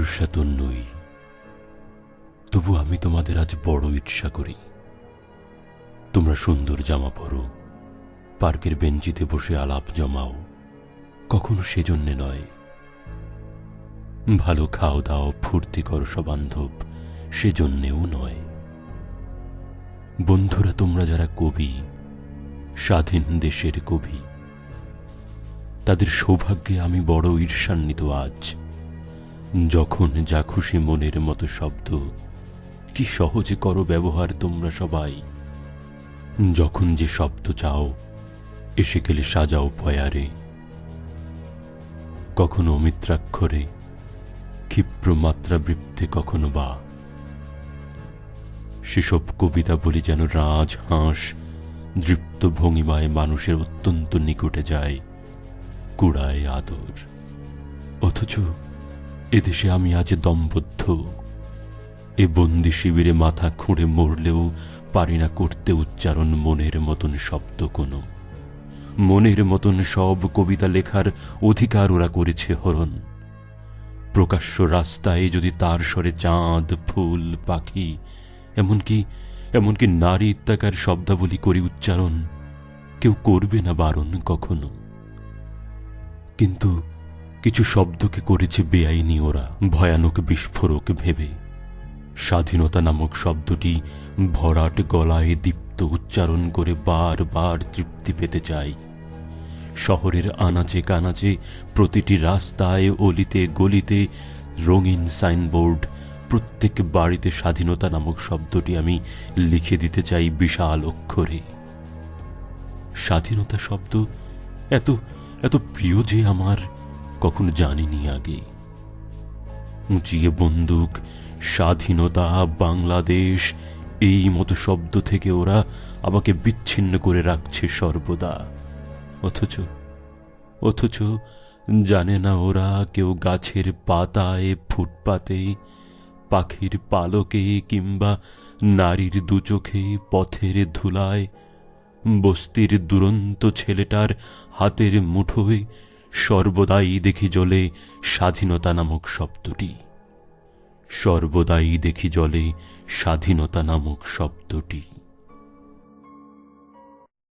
ঈর্ষাতুর নই তবু আমি তোমাদের আজ বড় ঈর্ষা করি। তোমরা সুন্দর জামা পরো, পার্কের বেঞ্চিতে বসে আলাপ জমাও, কখনো সেজন্যে নয়। ভালো খাও দাও, ফুর্তি করো সবান্ধব সেজন্যেও নয়। বন্ধুরা তোমরা যারা কবি, স্বাধীন দেশের কবি, তাদের সৌভাগ্যে আমি বড় ঈর্ষান্বিত আজ। যখন যা খুশি মনের মতো শব্দ, কি সহজে করো ব্যবহার তোমরা সবাই। যখন যে শব্দ চাও, এসে গেলে সাজাও পয়ারে। কখনো অমিত্রাক্ষরে ক্ষিপ্র মাত্রাবৃত্তে কখনো বা। সেসব কবিতা বলি যেন রাজ হাঁস, দৃপ্ত ভঙ্গিমায় মানুষের অত্যন্ত নিকটে যায়, কুড়ায় আদর। অথচ এদেশে আমি আজ দম্বদ্ধ এ বন্দি শিবিরে মাথা খুঁড়ে মরলেও পারি না করতে উচ্চারণ মনের মতন শব্দ কোনো। মনের মতন সব কবিতা লেখার অধিকার ওরা করেছে হরণ। প্রকাশ্য রাস্তায় যদি তার স্বরে চাঁদ, ফুল, পাখি, এমনকি এমনকি নারী ইত্যাকার শব্দাবলী করি উচ্চারণ, কেউ করবে না বারণ কখনো। কিন্তু কিছু শব্দকে করেছে বেআইনি ওরা। ভয়ানক বিস্ফোরক ভেবে। স্বাধীনতা নামক শব্দটি ভরাট গলায় দীপ্ত উচ্চারণ করে বারবার তৃপ্তি পেতে চাই শহরের আনাচে কানাচে প্রতিটি রাস্তায়, অলিতে গলিতে রঙিন সাইনবোর্ড, প্রত্যেক বাড়িতে স্বাধীনতা নামক শব্দটি আমি লিখে দিতে চাই বিশাল অক্ষরে। স্বাধীনতা শব্দ এত এত প্রিয় যে আমার কখনো জানিনি আগে। উঁচিয়ে বন্দুক, স্বাধীনতা, বাংলাদেশ, এই মতো শব্দ থেকে ওরা আমাকে বিচ্ছিন্ন করে রাখছে সর্বদা। অথচ অথচ জানে না ওরা কেউ গাছের পাতায়, ফুটপাতে, পাখির পালকে কিংবা নারীর দুচোখে পথের ধুলায়, বস্তির দুরন্ত ছেলেটার হাতের মুঠোয় সর্বদাই দেখি জলে স্বাধীনতা নামক শব্দটি। সর্বদাই দেখি জলে স্বাধীনতা নামক শব্দটি।